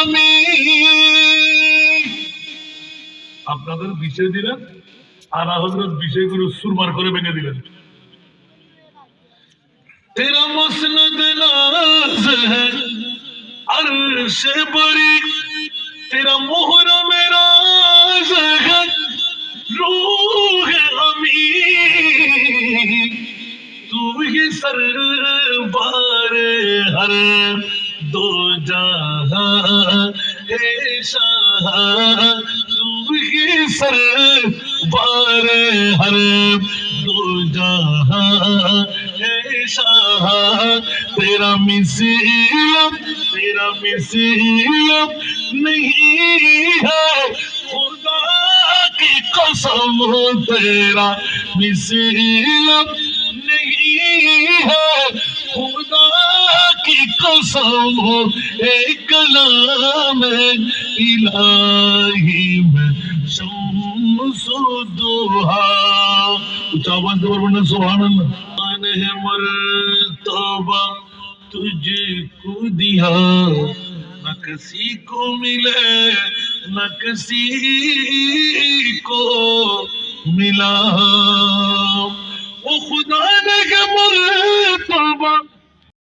আমি। আপনাদের বিষয় দিলেন আর হজরত বিষয়গুলো সুরমার করে ভেঙে দিলেন। তেরা মসনদ নাজ আরশে বরি তেরা মোহর মেরা আমি। তুই সরবার হর। دو جہاں سر بار ہر دو جہاں۔ ہے تیرا مسیلم تیرا مسیلم نہیں ہے۔ خدا کی قسم، تیرا مسیلم نہیں ہے۔ ہو، ایک کلام الہی میں، شمس دوہا۔ اچھا آواز دور بڑھنا سبحان اللہ۔ انہ مرتبہ تجھ کو دیا۔ نہ کسی کو ملے، نہ کسی کو ملا۔ وہ خدا نے